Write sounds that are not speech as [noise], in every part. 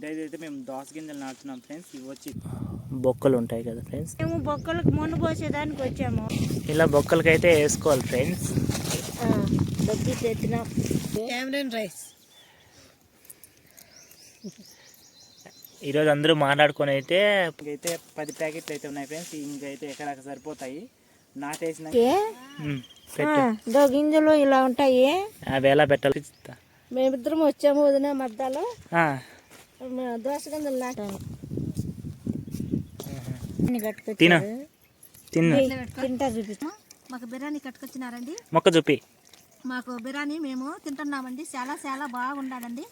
ఈరోజు అయితే మేము దోస గింజలు నాటుతున్నాం ఫ్రెండ్స్. ఇవి వచ్చి బొక్కలు ఉంటాయి కదా ఫ్రెండ్స్. మేము బొక్కలకు మొన్ను పోసేదానికి వచ్చాము. ఇలా బొక్కలకైతే వేసుకోవాలి ఫ్రెండ్స్. దగ్గర తెచ్చినాం రైస్ ఈరోజు అందరూ మాట్లాడుకొని అయితే ఇంకైతే పది ప్యాకెట్లు అయితే ఉన్నాయి ఫ్రెండ్స్. ఇంకైతే ఎక్కడ సరిపోతాయి. నాటేసిన గింజలు ఇలా ఉంటాయి. అవి ఎలా పెట్టాలి? మేమిద్దరం వచ్చాము వదిన మధ్యలో గింజలు తిను. తిను. తింటా చూపిస్తా మాకు బిర్యానీ కట్టుకొచ్చినారండి. మొక్క చూపి. మాకు బిర్యానీ మేము తింటున్నామండి. చాలా చాలా బాగుండాలండి.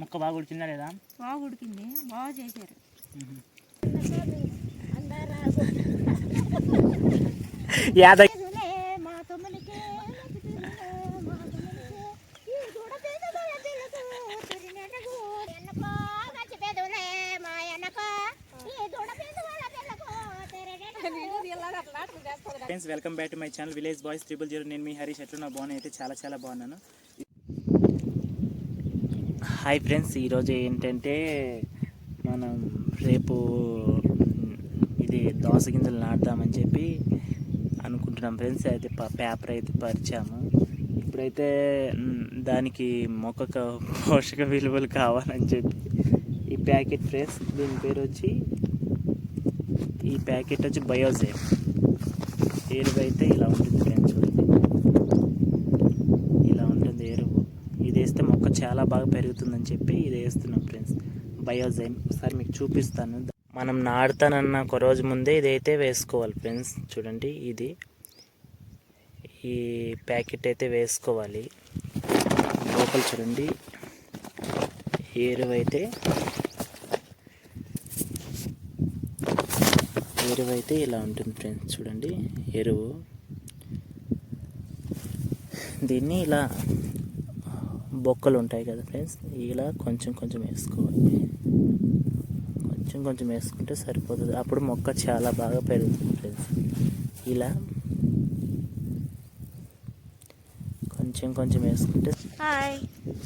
మొక్క బాగా ఉడికిందా లేదా? బాగా ఉడికింది. బాగా చేశారు. యాద మా తమ్మునికి మా తమ్మునికి ఈ దూడ పేదలు ఎద్దలకు తిరినెటకు ఎన్నకో గచ్చి పేదలే మా ఎన్నకో ఈ దూడ పేదల ఎద్దలకు తిరినెటకు friends welcome back to my channel village boys triple zero నేను మీ హరీష్ ఎట్లున్నా? బాగున్నా? అయితే చాలా చాలా బాగున్నాను. హాయ్ ఫ్రెండ్స్ ఈరోజు ఏంటంటే మనం రేపు ఇది దోస గింజలు నాటుదామని చెప్పి అనుకుంటున్నాం ఫ్రెండ్స్ అయితే పేపర్ అయితే పరిచాము. ఇప్పుడైతే దానికి మొక్కకు పోషక విలువలు కావాలని చెప్పి ప్యాకెట్ ఫ్రెండ్స్ దీని పేరు వచ్చి ఈ ప్యాకెట్ వచ్చి బయోజేమ్ ఎరువు అయితే ఇలా ఉంటుంది ఫ్రెండ్స్ చూడండి. ఇలా ఉంటుంది ఎరువు ఇది వేస్తే మొక్క చాలా బాగా పెరుగుతుందని చెప్పి ఇది వేస్తున్నాం ఫ్రెండ్స్. బయోజైమ్ ఒకసారి మీకు చూపిస్తాను. మనం నాడుతానన్న ఒక రోజు ముందే ఇదైతే వేసుకోవాలి ఫ్రెండ్స్. చూడండి ఇది. ఈ ప్యాకెట్ అయితే వేసుకోవాలి. లోపల చూడండి. ఈ ఎరువు అయితే ఎరువు అయితే ఇలా ఉంటుంది ఫ్రెండ్స్ చూడండి. ఎరువు. దీన్ని ఇలా బొక్కలు ఉంటాయి కదా ఫ్రెండ్స్ ఇలా కొంచెం కొంచెం వేసుకోవాలి. కొంచెం కొంచెం వేసుకుంటే సరిపోతుంది. అప్పుడు మొక్క చాలా బాగా పెరుగుతుంది ఫ్రెండ్స్. ఇలా కొంచెం కొంచెం వేసుకుంటే. హాయ్.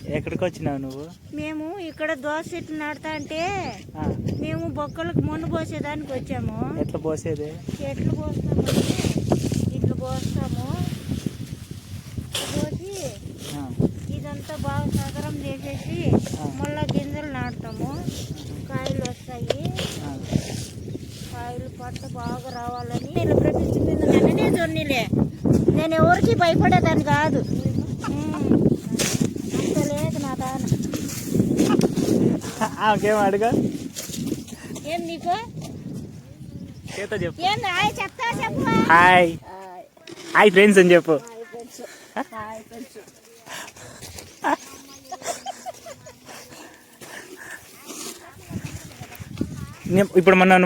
ఎక్కడికి వచ్చినావు నువ్వు? మేము ఇక్కడ దోశ చెట్లు నాటుతా అంటే మేము బొక్కలకు మొన్ను పోసేదానికి వచ్చాము. ఎట్లా పోసేది? చెట్లు పోస్తాము ఇట్లు పోస్తాము. పోసి ఇదంతా బాగా సగరం చేసేసి మళ్ళా గింజలు నాటుతాము. కాయలు వస్తాయి. కాయలు పంట బాగా రావాలని. నేను నన్ననే జొన్నీలే. నేను ఎవరికి భయపడేదాన్ని కాదు ఉమ్. అంత లేదు నా దాన ఆమెకేం అడుగు? ఏం నీకు? చేత చెప్పు. Hi hi. ఫ్రెండ్స్ అని చెప్పు. ఇప్పుడు మన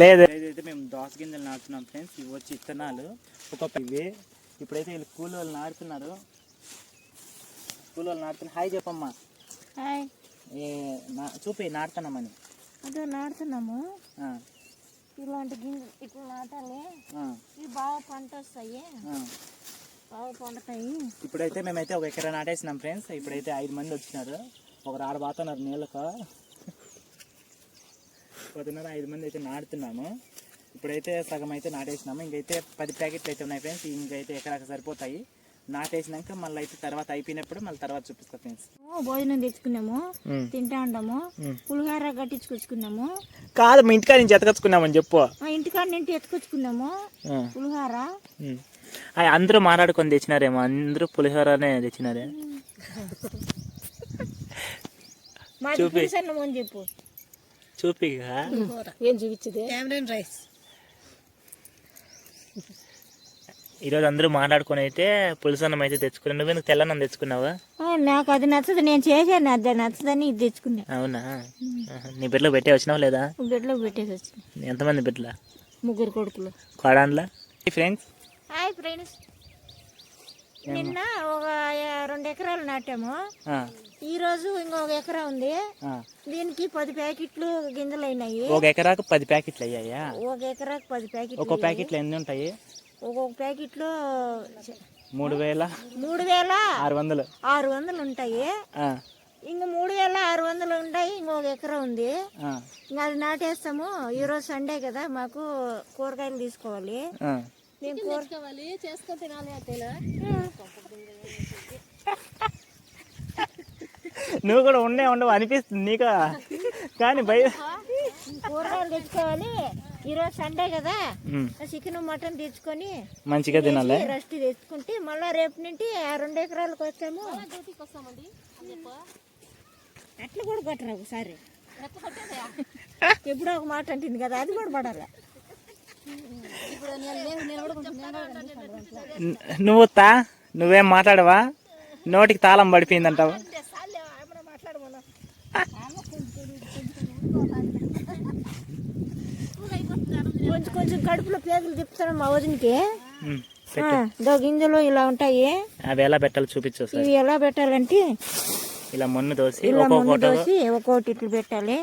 లేదు. అయితే మేము దోస గింజలు నాటుతున్నాం ఫ్రెండ్స్. ఇవి వచ్చి ఇత్తనాలు. ఒక ఇవి. ఇప్పుడైతే వీళ్ళు కూలి వాళ్ళు నాటుతున్నారు. కూలి వాళ్ళు నాటుతున్నారు. హాయ్ చెప్పమ్మా. హాయ్. ఏ నా- చూపి నాటుతున్నామని. అదే నాటుతున్నాము. ఇలాంటి గింజ ఇట్లా నాటాలి. ఇవి బాగా పంట వస్తాయి. బాగా పండుతాయి. ఇప్పుడైతే మేమైతే ఒక ఎకరా నాటేసినాం ఫ్రెండ్స్. ఇప్పుడైతే ఐదు మంది వచ్చినారు. ఒకరు ఆడ బాతున్నారు నీళ్ళకు. పొద్దున్నర ఐదు మంది అయితే నాటుతున్నాము. ఇప్పుడైతే సగం అయితే నాటేసినాము. ఇంకైతే పది ప్యాకెట్లు అయితే ఉన్నాయి ఫ్రెండ్స్. ఇంకైతే ఎకరాకి సరిపోతాయి. నాటేసినాక మళ్ళీ అయితే తర్వాత అయిపోయినప్పుడు మళ్ళీ తర్వాత చూపిస్తా ఫ్రెండ్స్. ఓ, భోజనం తెచ్చుకున్నాము. తింటా ఉండాము. పులిహార కట్టించుకొచ్చుకున్నాము. కాదు మా ఇంటికాడ నుంచి ఎతకొచ్చుకున్నామని చెప్పు. మా ఇంటికాడ నుండి ఎత్తుకొచ్చుకున్నాము ఆ, పులిహార. అందరూ మాట్లాడుకొని తెచ్చినారేమో. అందరూ పులిహోరనే తెచ్చినారే. చూపి. చెప్పు. చూపిగా. ఏం చూపించదే? రైస్ ఈరోజు అందరూ మాట్లాడుకొని అయితే పులిసన్నం అయితే తెచ్చుకున్నావు నువ్వు ఎందుకు తెల్లన్నం తెచ్చుకున్నావా? నాకు అది నచ్చదు. నేను చేశాను. అది నచ్చదని ఇది తెచ్చుకున్నా. అవునా. నీ బిడ్డలో పెట్టే వచ్చినావు లేదా? బిడ్డలో పెట్టేసి వచ్చిన. ఎంతమంది బిడ్డల? ముగ్గురు కొడుకులు. కోడాన్లా ఫ్రెండ్స్ హాయ్ ఫ్రెండ్స్ నిన్న ఒక రెండు ఎకరాలు నాటాము. ఈ రోజు ఇంకొక ఎకరా ఉంది. దీనికి పది ప్యాకెట్లు గింజలు అయినాయి. ఒక ఎకరాకు పది ప్యాకెట్లు అయ్యాయా? ఒక ఎకరాకు పది ప్యాకెట్లు ఒక్కో ప్యాకెట్లో ఎన్ని ఉంటాయి? ఒక్కొక్క ప్యాకెట్లో మూడు వేల మూడు వేల ఆరు వందలు. ఆరు వందలు ఉంటాయి. ఇంక మూడు వేల ఆరు వందలు ఉంటాయి. ఇంకొక ఎకరా ఉంది. ఇంకా అది నాటేస్తాము. ఈరోజు సండే కదా మాకు కూరగాయలు తీసుకోవాలి. నువ్వు కూడా ఉండే ఉండవు అనిపిస్తుంది నీకు. కానీ భయ కూరగాయలు తెచ్చుకోవాలి. ఈరోజు సండే కదా. చికెన్ మటన్ తెచ్చుకొని మంచిగా తినాలి. రెస్ట్ తెచ్చుకుంటే మళ్ళా రేపు నుండి ఆ రెండు ఎకరాలకు వచ్చాము. అట్లా కూడా కొట్టరా ఒకసారి. ఎప్పుడో ఒక మాట అంటుంది కదా అది కూడా పడాలి. నువ్వు తా నువ్వేం మాట్లాడవా? నోటికి తాళం పడిపోయిందంటావు. కొంచెం కొంచెం కడుపులో పేదలు చెప్తాను మా వదినకి? ఉమ్, ఆ, పెట్టు. దో గింజలు ఇలా ఉంటాయి. అవి ఎలా పెట్టాలి చూపించు ఇవి ఎలా పెట్టాలంటే ఇలా మొన్ను దోసి ఇలా ఫోటో దోసి ఒక్కొక్కటి ఇట్లు పెట్టాలి.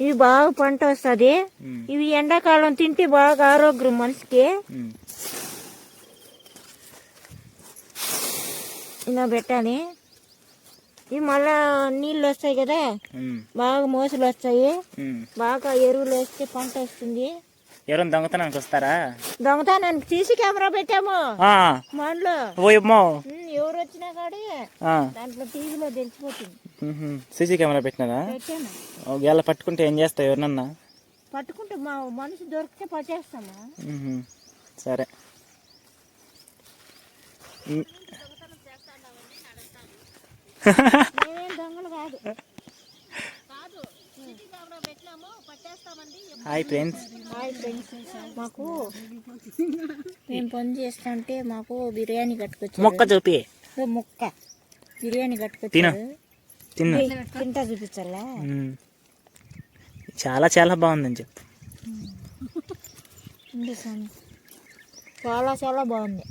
ఇవి బాగా పంట వస్తుంది. ఇవి ఎండాకాలం తింటే బాగా ఆరోగ్యం మనిషికి. ఇలా పెట్టాలి. ఇవి మళ్ళా నీళ్ళు వస్తాయి కదా? బాగా మోసలు వస్తాయి. బాగా ఎరువులు వేస్తే పంట వస్తుంది. ఎవరైనా దొంగతనానికి వస్తారా? దొంగతనానికి సీసీ కెమెరా పెట్టాము. ఓయమ్మో. ఎవరు వచ్చినా కాడి దాంట్లో టీవీలో తెలిసిపోతుంది. సీసీ కెమెరా పెట్టినారా పెట్టాను. ఒకవేళ పట్టుకుంటే ఏం చేస్తావు ఎవరినన్నా? పట్టుకుంటే మా మనిషి దొరికితే పట్టేస్తాము. సరే. Hi friends. Hi friends. మాకు మేము పని చేస్తుంటే మాకు బిర్యానీ కట్టుకొచ్చారు. మొక్క చూపి. ముక్క. బిర్యానీ తిను. కట్టుకొచ్చారు తిను ఏయ్, తింటా చూపించాలా. చాలా చాలా బాగుందని చెప్పు. చాలా చాలా బాగుంది.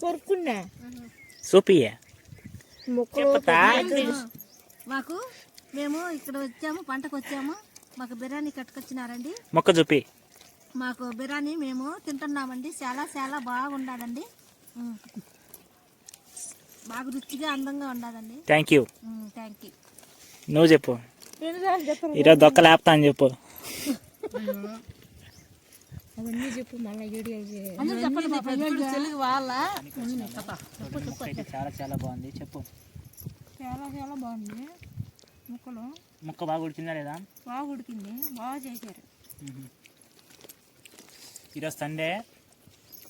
కొరుకున్నా చెప్తా మాకు మేము ఇక్కడ వచ్చాము పంటకు వచ్చాము. మాకు బిర్యానీ కట్టుకొచ్చినారండి. మొక్క చూపి. మాకు బిర్యానీ మేము తింటున్నామండి. చాలా చాలా బాగుండదండి ఉమ్. బాగా రుచిగా అందంగా ఉండదండి థ్యాంక్ యూ థ్యాంక్ యూ నువ్వు చెప్పు. ఈరోజు దొక్క లేపుతా అని చెప్పు. అవన్నీ చెప్పు మళ్ళీ చాలా చాలా బాగుంది. చెప్పు. చాలా చాలా బాగుంది. ముక్కలు. మొక్క బాగా ఉడికిందా లేదా? బాగా ఉడికింది. బాగా చేశారు. ఈరోజు సండే.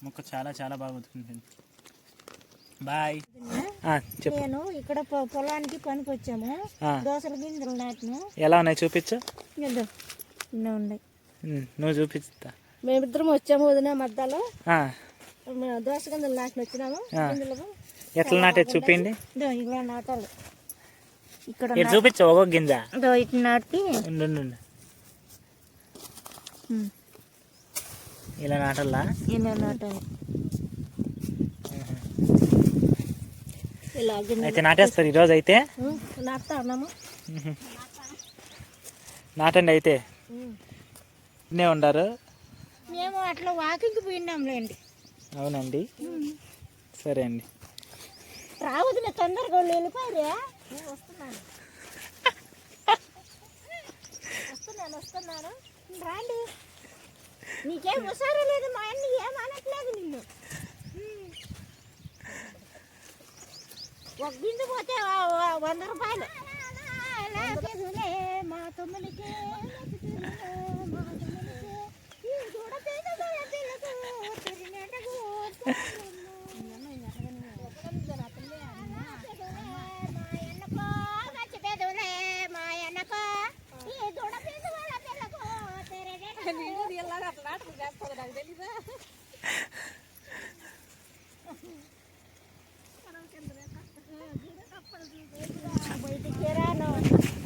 మొక్క చాలా చాలా బాగా ఉడికింది. బాయ్. నేను ఇక్కడ పొలానికి పనికి వచ్చాము దోసల గింజలు నాటిను. ఎలా ఉన్నాయి చూపించు. ఉన్నాయి. నువ్వు చూపిస్తా మేమిద్దరం వచ్చాము వదిన మధ్యలో దోస గింజలు నాటిన వచ్చినాము. ఎట్లా నాటే చూపిండి ఇలా నాటాలి. ఇక్కడ చూపించు ఒక్కొక్క గింజ. ఇటు నాటి. ఇలా నాటల్లా ఇలా నాటాలి ఇలా గింజలు అయితే నాటేస్తారు ఈరోజు అయితే. [laughs] నాటండి అయితే. ఇన్నే ఉండారు మేము అట్లా వాకింగ్కి పోయినాంలేండి. అవునండి. సరే అండి. రావద్దు నేను తొందరగా వాళ్ళు వెళ్ళిపోయారే. నేను వస్తున్నాను. వస్తున్నాను వస్తున్నాను. రాండి. నీకేం హుషారు లేదు మా అన్ని ఏం అనట్లేదు నిన్ను. ఒక బిందు పోతే వ- వ- వంద రూపాయలు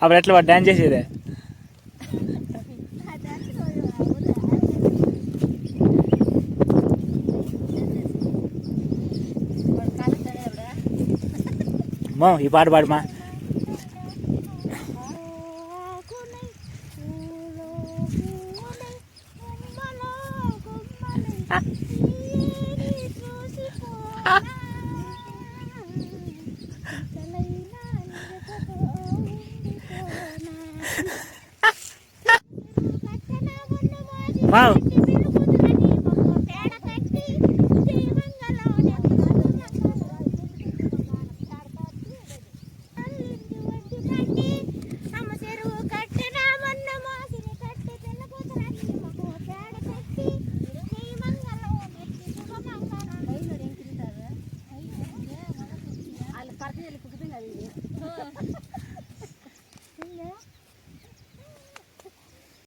అప్పుడు ఎట్లా వాడు డ్యాన్స్ చేసేదే? మా ఈ పాట పాడమా?